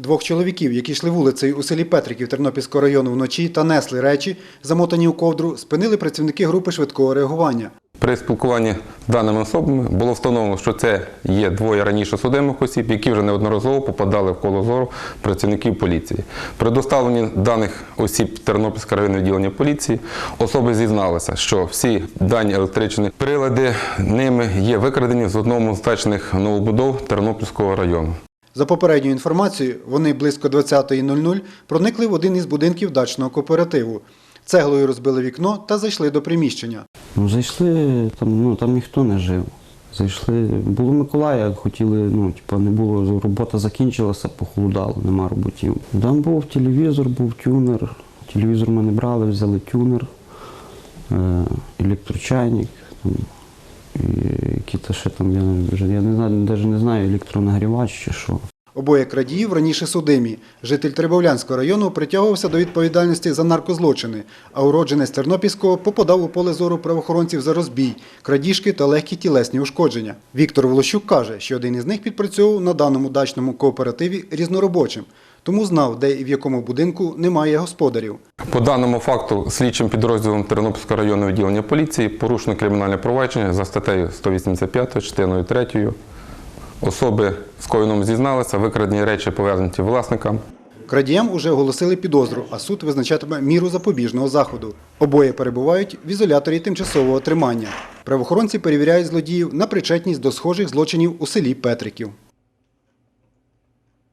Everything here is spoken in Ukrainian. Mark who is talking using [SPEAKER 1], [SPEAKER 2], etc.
[SPEAKER 1] Двох чоловіків, які йшли вулицею у селі Петриків Тернопільського району вночі та несли речі, замотані у ковдру, спинили працівники групи швидкого реагування.
[SPEAKER 2] При спілкуванні з даними особами було встановлено, що це є двоє раніше судимих осіб, які вже неодноразово попадали в коло зору працівників поліції. При доставленні даних осіб Тернопільського районного відділення поліції особи зізналися, що всі дані електричні прилади ними є викрадені з одного з дачних новобудов Тернопільського району.
[SPEAKER 1] За попередньою інформацією, вони близько 20.00 проникли в один із будинків дачного кооперативу. Цеглою розбили вікно та зайшли до приміщення.
[SPEAKER 3] Ну, зайшли, там, ну, там ніхто не жив. Зайшли, було Миколая, хотіли, ну, типу, не було, робота закінчилася, похолодало, нема роботів. Там був телевізор, був тюнер. Телевізор ми не брали, взяли тюнер, е, електрочайник, які-то ще там, я, вже, я не знаю, навіть не знаю, електронагрівач чи що.
[SPEAKER 1] Обоє крадіїв раніше судимі. Житель Трибовлянського району притягувався до відповідальності за наркозлочини, а уродженець Тернопільського попадав у поле зору правоохоронців за розбій, крадіжки та легкі тілесні ушкодження. Віктор Волощук каже, що один із них підпрацьовував на даному дачному кооперативі різноробочим, тому знав, де і в якому будинку немає господарів.
[SPEAKER 2] По даному факту слідчим підрозділом Тернопільського районного відділення поліції порушено кримінальне провадження за статтею 185 частиною 3. Особи скоєному зізналися, викрадені речі повернуті власникам.
[SPEAKER 1] Крадіям уже оголосили підозру, а суд визначатиме міру запобіжного заходу. Обоє перебувають в ізоляторі тимчасового тримання. Правоохоронці перевіряють злодіїв на причетність до схожих злочинів у селі Петриків.